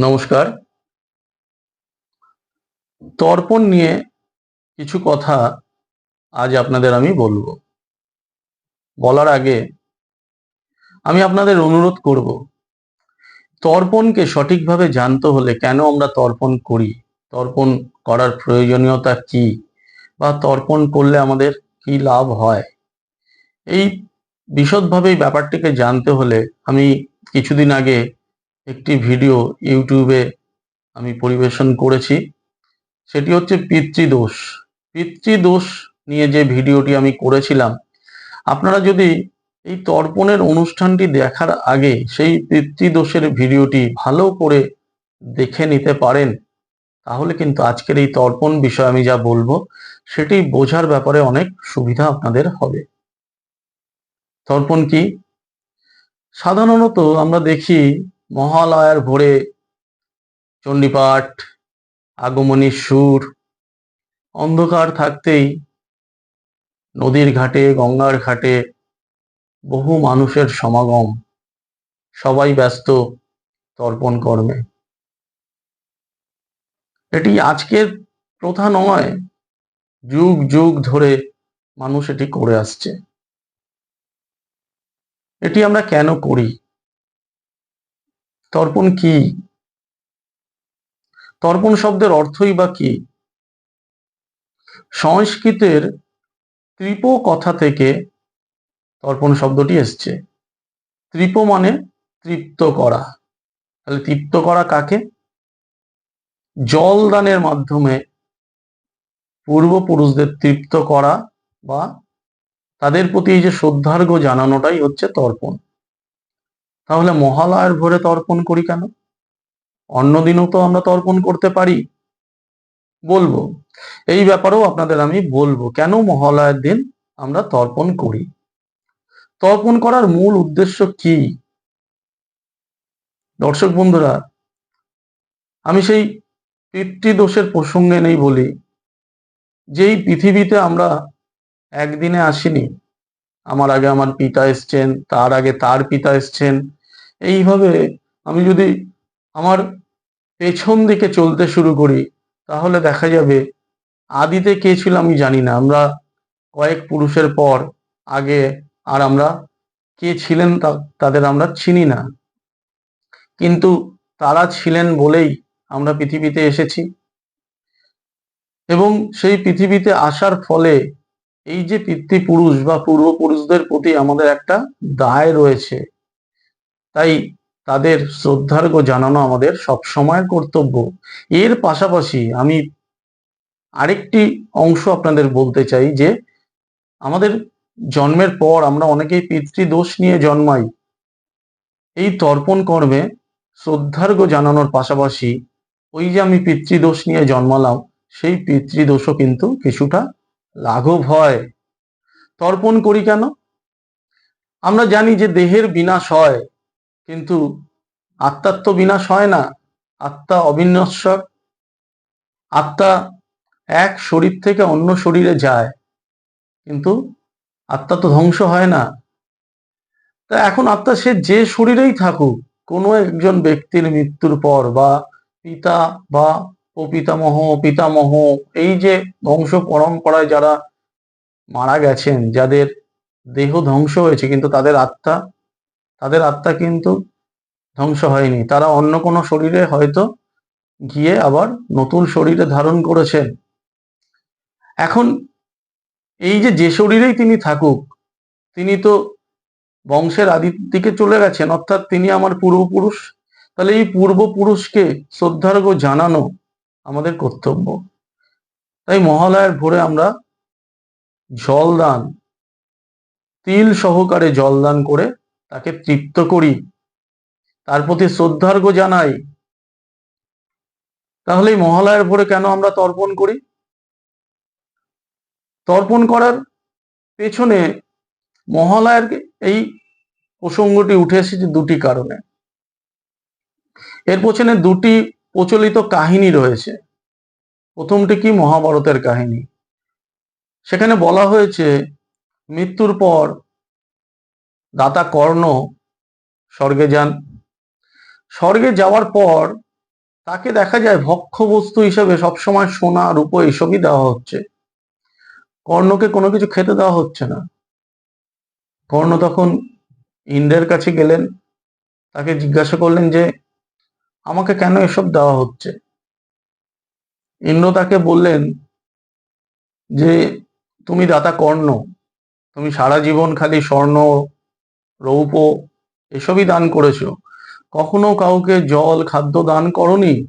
নমস্কার। তর্পণ নিয়ে কিছু কথা আজ আপনাদের আমি বলব। বলার আগে আমি আপনাদের অনুরোধ করব, তর্পণকে সঠিকভাবে জানতে হলে কেন আমরা তর্পণ করি? তর্পণ করার প্রয়োজনীয়তা কি? বা তর্পণ করলে আমাদের কি লাভ হয়? এই বিশদভাবে এই ব্যাপারটিকে জানতে হলে আমি কিছুদিন আগে একটি ভিডিও ইউটিউবে আমি পরিবেশন করেছি। সেটি হচ্ছে পিতৃদোষ। পিতৃদোষ নিয়ে যে ভিডিওটি আমি করেছিলাম, আপনারা যদি এই তর্পণের অনুষ্ঠানটি দেখার আগে সেই পিতৃদোষের ভিডিওটি ভালো করে দেখে নিতে পারেন, তাহলে কিন্তু আজকের এই তর্পণ বিষয়ে আমি যা বলব, সেটি বোঝার ব্যাপারে অনেক সুবিধা আপনাদের হবে। তর্পণ কি? সাধারণত আমরা দেখি মহালয়ার ভোরে চণ্ডীপাঠ আগমনী সুর, অন্ধকার থাকতেই নদীর ঘাটে, গঙ্গার ঘাটে বহু মানুষের সমাগম। সবাই ব্যস্ত তর্পণ কর্মে। এটি আজকের প্রথা নয়, যুগ যুগ ধরে মানুষ এটি করে আসছে। এটি আমরা কেন করি? তর্পণ কি? তর্পণ শব্দের অর্থই বা কি? সংস্কৃতের ত্রিপ কথা থেকে তর্পণ শব্দটি এসছে। ত্রিপ মানে তৃপ্ত করা। তাহলে তৃপ্ত করা কাকে? জল দানের মাধ্যমে পূর্বপুরুষদের তৃপ্ত করা বা তাদের প্রতি এই যে শ্রদ্ধার্ঘ জানানোটাই হচ্ছে তর্পণ। তাহলে মহালয়ার ভোরে তর্পণ করি কেন? অন্যদিনও তো আমরা তর্পণ করতে পারি। বলব, এই ব্যাপারেও আপনাদের আমি বলব, কেন মহালয়ার দিন আমরা তর্পণ করি? তর্পণ করার মূল উদ্দেশ্য কি? দর্শক বন্ধুরা, আমি সেই পিতৃদোষের প্রসঙ্গে নেই বলি। যেই পৃথিবীতে আমরা একদিনে আসিনি, আমার আগে আমার পিতা এসছেন, তার আগে তার পিতা এসছেন এইভাবে আমি যদি আমার পেছন দিকে চলতে শুরু করি, তাহলে দেখা যাবে আদিতে কে ছিল আমি জানি না। আমরা কয়েক পুরুষের পর আগে আর আমরা কে ছিলেন তাদের আমরা চিনি না। কিন্তু তারা ছিলেন বলেই আমরা পৃথিবীতে এসেছি। এবং সেই পৃথিবীতে আসার ফলে এই যে পিতৃপুরুষ বা পূর্বপুরুষদের প্রতি আমাদের একটা দায় রয়েছে। তাই তাদের শ্রদ্ধার্ঘ জানানো আমাদের সবসময়ের কর্তব্য। এর পাশাপাশি আমি আরেকটি অংশ আপনাদের বলতে চাই যে, আমাদের জন্মের পর আমরা অনেকেই পিতৃদোষ নিয়ে জন্মাই। এই তর্পণ কর্মে শ্রদ্ধার্ঘ জানানোর পাশাপাশি ওই যে আমি পিতৃদোষ নিয়ে জন্মালাম, সেই পিতৃদোষও কিন্তু কিছুটা লাঘব হয়। তর্পণ করি কেন? আমরা জানি যে দেহের বিনাশ হয়। কিন্তু আত্মার তো বিনাশ হয় না। আত্মা অবিনশ্বর। আত্মা এক শরীর থেকে অন্য শরীরে যায়। কিন্তু আত্মা তো ধ্বংস হয় না। তা এখন আত্মা সে যে শরীরেই থাকুক, কোনো একজন ব্যক্তির মৃত্যুর পর বা পিতা বা পিতামহ পিতামহ, এই যে ধ্বংস পরম্পরায় যারা মারা গেছেন, যাদের দেহ ধ্বংস হয়েছে, কিন্তু তাদের আত্মা তাদের আত্মা কিন্তু ধ্বংস হয়নি। তারা অন্য কোনো শরীরে হয়তো গিয়ে আবার নতুন শরীরে ধারণ করেছেন। এখন এই যে যে শরীরেই তিনি থাকুক, তিনি তো বংশের আদির দিকে চলে গেছেন, অর্থাৎ তিনি আমার পূর্বপুরুষ, তাহলে এই পূর্বপুরুষকে শ্রদ্ধার্ঘ জানানো আমাদের কর্তব্য। তাই মহালয়ার ভোরে আমরা জলদান, তিল সহকারে জলদান করে তাকে তৃপ্ত করি। তার প্রতি শ্রদ্ধার্ঘ জানাই। তাহলে মহালয়ার ভোরে কেন আমরা তর্পণ করি? তর্পণ করার পেছনে মহালয়ার এই প্রসঙ্গটি উঠে এসেছে দুটি কারণে। এর পেছনে দুটি প্রচলিত কাহিনী রয়েছে। প্রথমটি কি? মহাভারতের কাহিনী। সেখানে বলা হয়েছে, মৃত্যুর পর দাতা কর্ণ, স্বর্গে যান। স্বর্গে যাওয়ার পর তাকে দেখা যায় ভক্ষ বস্তু হিসেবে সবসময় সোনা, রূপো এসবই দেওয়া হচ্ছে। কর্ণকে কোনো কিছু খেতে দেওয়া হচ্ছে না। কর্ণ তখন ইন্দ্রের কাছে গেলেন, তাকে জিজ্ঞাসা করলেন যে, আমাকে কেন এসব দেওয়া হচ্ছে? ইন্দ্র তাকে বললেন যে, তুমি দাতা কর্ণ, তুমি সারা জীবন খালি স্বর্ণ রৌপ এসবই দান করেছ। কখনো কাউকে জল, খাদ্য দান করনি?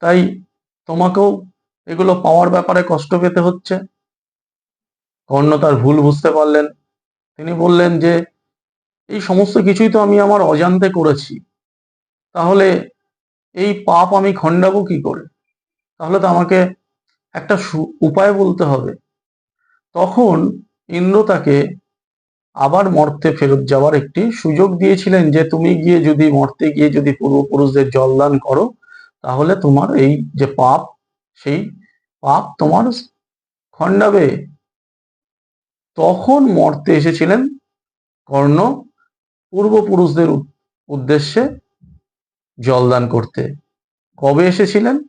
তাই তোমাকেও এগুলো পাওয়ার ব্যাপারে কষ্ট পেতে হচ্ছে। কর্ণ তার ভুল বুঝতে পারলেন। তিনি বললেন যে, এই সমস্ত কিছুই তো আমি আমার অজান্তে করেছি। তাহলে এই পাপ আমি খণ্ডাবো কি করে? তাহলে তো আমাকে একটা উপায় বলতে হবে। তখন ইন্দ্র তাকে আবার মর্তে ফেরত যাওয়ার একটি সুযোগ দিয়েছিলেন যে তুমি গিয়ে যদি মর্তে গিয়ে যদি পূর্বপুরুষদের জলদান করো, তাহলে তোমার এই যে পাপ, সেই পাপ তোমার খণ্ডাবে। তখন মর্তে এসেছিলেন কর্ণ পূর্বপুরুষদের উদ- উদ্দেশ্যে জলদান করতে। কবে এসেছিলেন?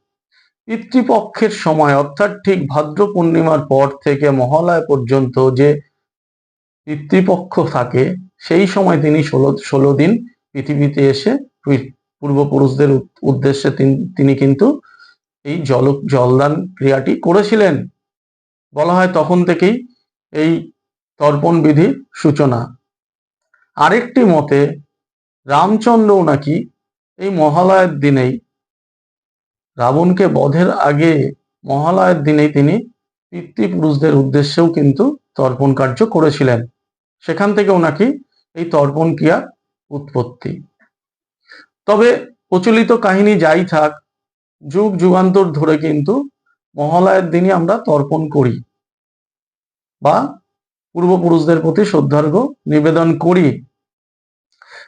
পিতৃপক্ষের সময়, অর্থাৎ ঠিক ভাদ্র পূর্ণিমার পর থেকে মহালয়া পর্যন্ত যে পিতৃপক্ষ থাকে, সেই সময় তিনি ষোলো ষোলো দিন পৃথিবীতে এসে পূর্বপুরুষদের উদ্দেশ্যে তিন- কিন্তু এই জল, জলদান ক্রিয়াটি করেছিলেন। বলা হয় তখন থেকেই এই তর্পণ বিধির সূচনা। আরেকটি মতে, রামচন্দ্রও নাকি এই মহালয়ের দিনেই, রাবণকে বধের আগে মহালয়ের দিনেই তিনি পিতৃপুরুষদের উদ্দেশ্যেও কিন্তু তর্পণ কার্য করেছিলেন। সেখান থেকেও নাকি এই তর্পণ ক্রিয়ার উৎপত্তি। তবে প্রচলিত কাহিনী যাই থাক, যুগ যুগান্তর ধরে কিন্তু মহালয়ের দিনই আমরা তর্পণ করি বা পূর্বপুরুষদের প্রতি শ্রদ্ধার্ঘ নিবেদন করি।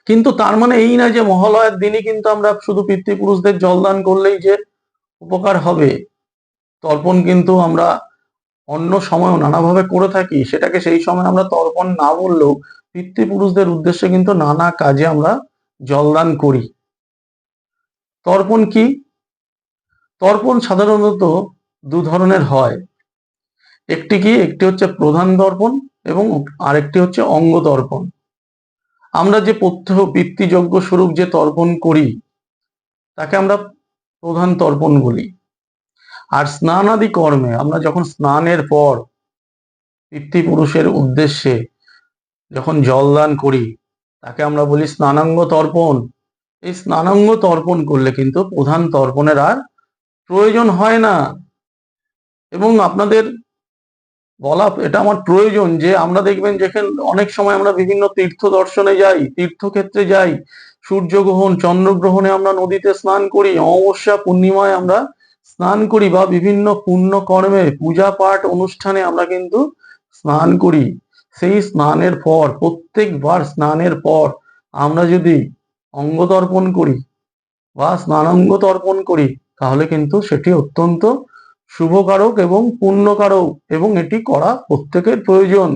কিন্তু তার মানে এই না যে মহালয়ের দিনই কিন্তু আমরা শুধু পিতৃপুরুষদের জলদান করলেই যে উপকার হবে। তর্পণ কিন্তু আমরা অন্য সময়ও নানাভাবে করে থাকি, সেটাকে সেই সময় আমরা তর্পণ না বললেও পিতৃপুরুষদের উদ্দেশ্যে কিন্তু নানা কাজে আমরা জলদান করি। তর্পণ কি? তর্পণ সাধারণত দু ধরনের হয়। একটি কি? একটি হচ্ছে প্রধান দর্পণ এবং আরেকটি হচ্ছে অঙ্গ তর্পণ। আমরা যে পথ্য পিতৃযজ্ঞ স্বরূপ যে তর্পণ করি, তাকে আমরা প্রধান তর্পণ বলি। আর স্নানাদি কর্মে আমরা যখন স্নানের পর পিতৃপুরুষের উদ্দেশ্যে যখন জলদান করি, তাকে আমরা বলি স্নানাঙ্গ তর্পণ। এই স্নানাঙ্গ তর্পণ করলে কিন্তু প্রধান তর্পণের আর প্রয়োজন হয় না। এবং আপনাদের বলা, এটা আমার প্রয়োজন যে আমরা দেখবেন যেখানে অনেক সময় আমরা বিভিন্ন তীর্থ দর্শনে যাই, তীর্থক্ষেত্রে যাই, সূর্যগ্রহণ, চন্দ্রগ্রহণে আমরা নদীতে স্নান করি, অমাবস্যা, পূর্ণিমায় আমরা স্নান করি বা বিভিন্ন পুণ্য কর্মে পূজা পাঠ অনুষ্ঠানে আমরা কিন্তু স্নান করি। সেই স্নানের পর, প্রত্যেকবার স্নানের পর আমরা যদি অঙ্গ তর্পণ করি বা স্নানাঙ্গ তর্পণ করি, তাহলে কিন্তু সেটি অত্যন্ত শুভকারক এবং পুণ্যকারক এবং এটি করা প্রত্যেকের প্রয়োজন।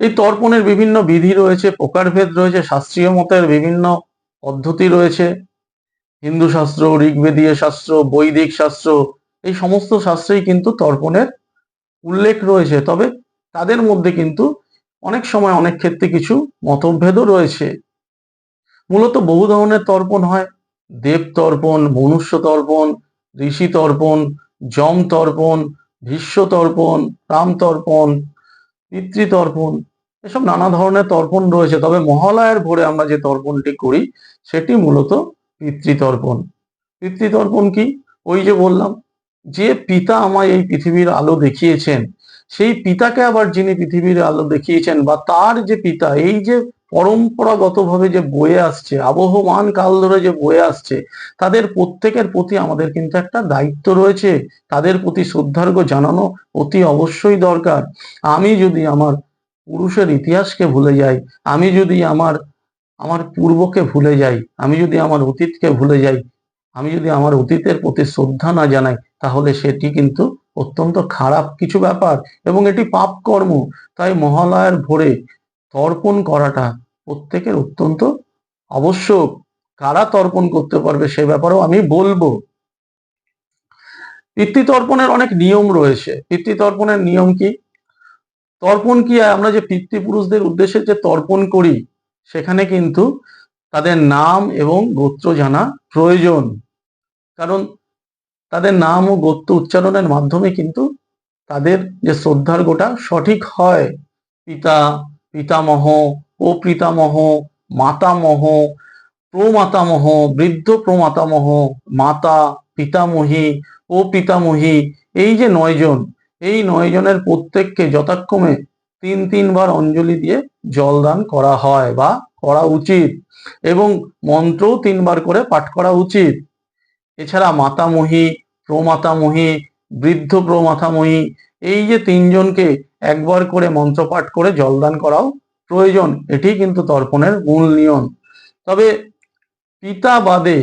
এই তর্পণের বিভিন্ন বিধি রয়েছে, প্রকারভেদ রয়েছে, শাস্ত্রীয় মতের বিভিন্ন পদ্ধতি রয়েছে। হিন্দু শাস্ত্র, ঋগ্বেদীয় শাস্ত্র, বৈদিক শাস্ত্র, এই সমস্ত শাস্ত্রেই কিন্তু তর্পণের উল্লেখ রয়েছে। তবে তাদের মধ্যে কিন্তু অনেক সময় অনেক ক্ষেত্রে কিছু মতভেদও রয়েছে। মূলত বহু ধরনের তর্পণ হয়। দেব তর্পণ, মনুষ্য তর্পণ, ঋষি তর্পণ, যম তর্পণ, ভীষ্ম তর্পণ, রাম তর্পণ পিতৃতর্পণ এসব নানা ধরনের তর্পণ রয়েছে। তবে মহালয়ার ভোরে আমরা যে তর্পণটি করি, সেটি মূলত পিতৃতর্পণ। পিতৃতর্পণ কি? ওই যে বললাম, যে পিতা আমায় এই পৃথিবীর আলো দেখিয়েছেন, সেই পিতাকে আবার যিনি পৃথিবীর আলো দেখিয়েছেন বা তার যে পিতা, এই যে পরম্পরাগতভাবে যে বয়ে আসছে, আবহমান কাল ধরে যে বয়ে আসছে, তাদের প্রত্যেকের প্রতি আমাদের কিন্তু একটা দায়িত্ব রয়েছে, তাদের প্রতি শ্রদ্ধার্ঘ জানানো অতি অবশ্যই দরকার। আমি যদি আমার পুরুষের ইতিহাসকে ভুলে যাই, আমি যদি আমার আমার পূর্বকে ভুলে যাই, আমি যদি আমার অতীতকে ভুলে যাই, আমি যদি আমার অতীতের প্রতি শ্রদ্ধা না জানাই, তাহলে সেটি কিন্তু অত্যন্ত খারাপ কিছু ব্যাপার এবং এটি পাপ কর্ম তাই মহালয়ার ভোরে তর্পণ করাটা প্রত্যেকের অত্যন্ত আবশ্যক। কারা তর্পণ করতে পারবে সে ব্যাপারেও আমি বলব। পিতৃতর্পণের অনেক নিয়ম রয়েছে। পিতৃতর্পণের নিয়ম কি? তর্পণ কি? আমরা যে পিতৃপুরুষদের উদ্দেশ্যে যে তর্পণ করি সেখানে কিন্তু তাদের নাম এবং গোত্র জানা প্রয়োজন। কারণ তাদের নাম ও গোত্র উচ্চারণের মাধ্যমে কিন্তু তাদের যে শ্রদ্ধার গোটা সঠিক হয়। পিতা, পিতামহ ও পিতামহ, মাতামহ, প্রমাতামহ, বৃদ্ধ প্রমাতামহ, মাতা, পিতামহী ও পিতামহী, এই যে নয়জন, এই নয়জনের প্রত্যেককে যথাক্রমে তিন তিনবার অঞ্জলি দিয়ে জলদান করা হয় বা করা উচিত। এবং মন্ত্রও তিনবার করে পাঠ করা উচিত। এছাড়া মাতামহী, প্রমাতামহী, বৃদ্ধ প্রমাতামহী, এই যে তিনজনকে একবার করে মন্ত্র পাঠ করে জলদান করাও প্রয়োজন। এটি কিন্তু তর্পণের মূল নিয়ম। তবে পিতা বাদে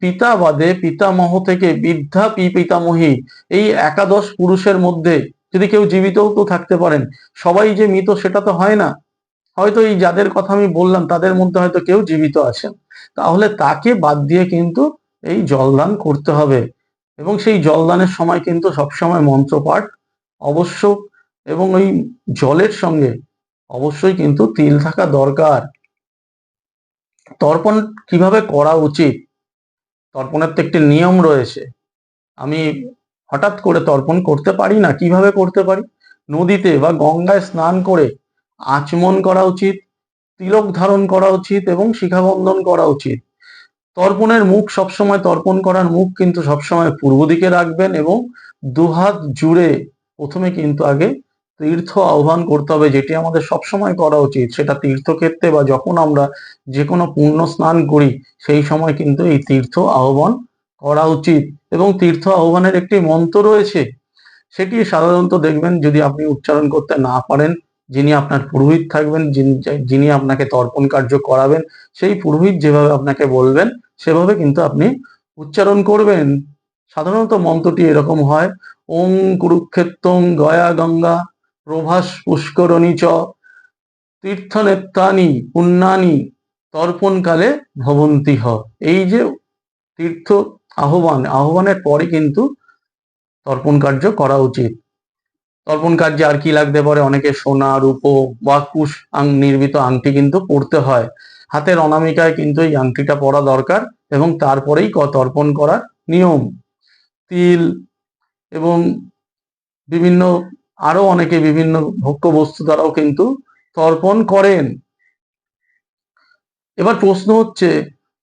পিতা বাদে পিতামহ থেকে বৃদ্ধা পি, পিতামহী, এই একাদশ পুরুষের মধ্যে যদি কেউ জীবিতও তো থাকতে পারেন, সবাই যে মৃত সেটা তো হয় না। হয়তো এই যাদের কথা আমি বললাম, তাদের মধ্যে হয়তো কেউ জীবিত আছেন। তাহলে তাকে বাদ দিয়ে কিন্তু এই জলদান করতে হবে। এবং সেই জলদানের সময় কিন্তু সবসময় মন্ত্রপাঠ অবশ্য এবং ওই জলের সঙ্গে অবশ্যই কিন্তু তিল থাকা দরকার। তর্পণ কীভাবে করা উচিত? তর্পণের তো একটি নিয়ম রয়েছে। আমি হঠাৎ করে তর্পণ করতে পারি না? কীভাবে করতে পারি? নদীতে বা গঙ্গায় স্নান করে আচমন করা উচিত, তিলক ধারণ করা উচিত এবং শিখাবন্ধন করা উচিত। তর্পণের মুখ সবসময় তর্পণ করার মুখ কিন্তু সবসময় পূর্ব দিকে রাখবেন এবং দুহাত জুড়ে প্রথমে কিন্তু আগে তীর্থ আহ্বান করতে হবে, যেটি আমাদের সবসময় করা উচিত। সেটা তীর্থক্ষেত্রে বা যখন আমরা যে কোনো পুণ্য স্নান করি, সেই সময় কিন্তু এই তীর্থ আহ্বান করা উচিত এবং তীর্থ আহ্বানের একটি মন্ত্র রয়েছে, সেটি সাধারণত দেখবেন যদি আপনি উচ্চারণ করতে না পারেন, যিনি আপনার পুরোহিত থাকবেন, যিনি আপনাকে তর্পণ কার্য করাবেন, সেই পুরোহিত যেভাবে আপনাকে বলবেন, সেভাবে কিন্তু আপনি উচ্চারণ করবেন। সাধারণত মন্ত্রটি এরকম হয় ওং কুরুক্ষেত্রং গয়া গঙ্গা, প্রভাস পুষ্করণী চ তীর্থনেত্রানি পুণ্যানি তর্পণকালে ভবন্তি হ। এই যে তীর্থ আহ্বান, আহ্বানের পরে কিন্তু তর্পণ কার্য করা উচিত। তর্পণ কার্যে আর কি লাগতে পারে? অনেকে সোনা, রূপো বা কুশ আং নির্মিত আংটি কিন্তু পড়তে হয়। হাতের অনামিকায় কিন্তু এই আংটিটা পরা দরকার এবং তারপরেই তর্পণ করার নিয়ম। তিল এবং বিভিন্ন, আরও অনেকে বিভিন্ন ভক্ষ বস্তু দ্বারাও কিন্তু তর্পণ করেন। এবার প্রশ্ন হচ্ছে,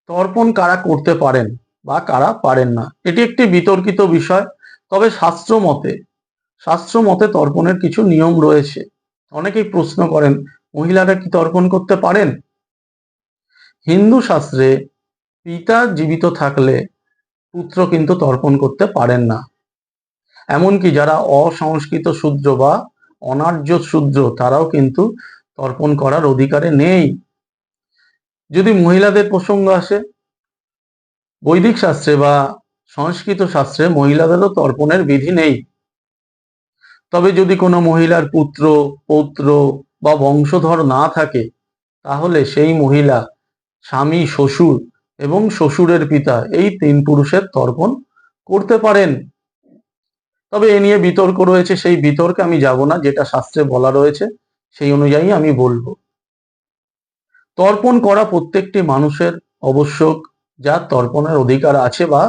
তর্পণ কারা করতে পারেন? বা কারা পারেন না। এটি একটি বিতর্কিত বিষয়, তবে শাস্ত্র মতে শাস্ত্র মতে তর্পণের কিছু নিয়ম রয়েছে। অনেকেই প্রশ্ন করেন, মহিলারা কি তর্পণ করতে পারেন? হিন্দু শাস্ত্রে পিতা জীবিত থাকলে পুত্র কিন্তু তর্পণ করতে পারেন না। এমনকি যারা অসংস্কৃত শূদ্র বা অনার্য শূদ্র, তারাও কিন্তু তর্পণ করার অধিকারে নেই। যদি মহিলাদের প্রসঙ্গ আসে বৈদিক শাস্ত্রে বা সংস্কৃত শাস্ত্রে মহিলাদেরও তর্পণের বিধি নেই। তবে যদি কোনো মহিলার পুত্র, পৌত্র বা বংশধর না থাকে, তাহলে সেই মহিলা স্বামী, শ্বশুর এবং শ্বশুরের পিতা এই তিন পুরুষের তর্পণ করতে পারেন। তবে এ নিয়ে বিতর্ক রয়েছে। সেই বিতর্কে আমি যাব না, যেটা শাস্ত্রে বলা রয়েছে, সেই অনুযায়ী আমি বলব। তর্পণ করা প্রত্যেকটি মানুষের অবশ্যক যার তর্পণের অধিকার আছে বা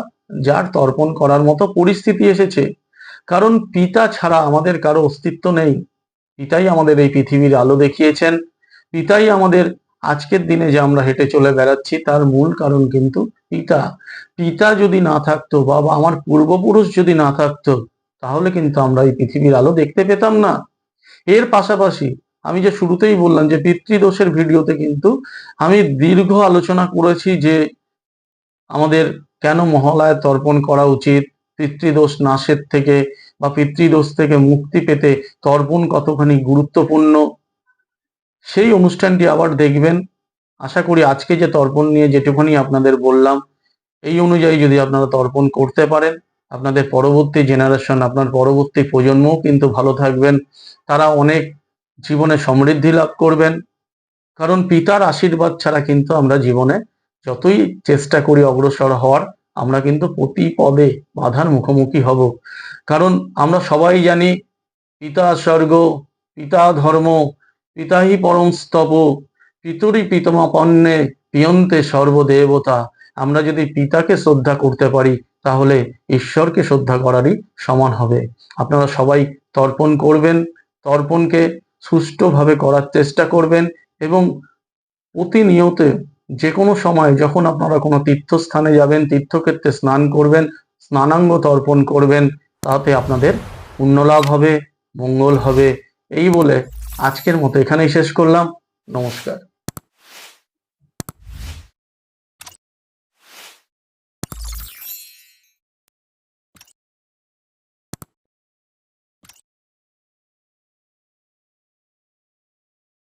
যার তর্পণ করার মতো পরিস্থিতি এসেছে। কারণ পিতা ছাড়া আমাদের কারও অস্তিত্ব নেই। পিতাই আমাদের এই পৃথিবীর আলো দেখিয়েছেন। পিতাই আমাদের আজকের দিনে যে আমরা হেঁটে চলে বেড়াচ্ছি তার মূল কারণ কিন্তু পিতা। পিতা যদি না থাকতো বা আমার পূর্বপুরুষ যদি না থাকতো, তাহলে কিন্তু আমরা এই পৃথিবীর আলো দেখতে পেতাম না। এর পাশাপাশি আমি যে শুরুতেই বললাম যে পিতৃদোষের ভিডিওতে কিন্তু আমি দীর্ঘ আলোচনা করেছি যে আমাদের কেন মহালয়ায় তর্পণ করা উচিত? পিতৃদোষ নাশের থেকে বা পিতৃদোষ থেকে মুক্তি পেতে তর্পণ কতখানি গুরুত্বপূর্ণ? সেই অনুষ্ঠানটি আবার দেখবেন। আশা করি আজকে যে তর্পণ নিয়ে যেটুখানি আপনাদের বললাম, এই অনুযায়ী যদি আপনারা তর্পণ করতে পারেন, আপনাদের পরবর্তী জেনারেশন আপনার পরবর্তী প্রজন্মও কিন্তু ভালো থাকবেন। তারা অনেক জীবনে সমৃদ্ধি লাভ করবেন। কারণ পিতার আশীর্বাদ ছাড়া কিন্তু আমরা জীবনে যতই চেষ্টা করি অগ্রসর হওয়ার, আমরা কিন্তু প্রতি পদে বাধার মুখোমুখি হব। কারণ আমরা সবাই জানি, পিতা স্বর্গ, পিতা ধর্ম পিতাহি পরম স্তব পিতরি পিতমাপন্নে পিয়ন্তে সর্বদেবতা। আমরা যদি পিতাকে শ্রদ্ধা করতে পারি, তাহলে ঈশ্বরকে শ্রদ্ধা করারই সমান হবে। আপনারা সবাই তর্পণ করবেন, তর্পণকে সুষ্ঠুভাবে করার চেষ্টা করবেন এবং প্রতিনিয়ত যে কোনো সময় যখন আপনারা কোনো তীর্থস্থানে যাবেন, তীর্থক্ষেত্রে স্নান করবেন, স্নানাঙ্গ তর্পণ করবেন, তাতে আপনাদের পুণ্যলাভ হবে, মঙ্গল হবে। এই বলে আজকের মতো এখানেই শেষ করলাম। নমস্কার।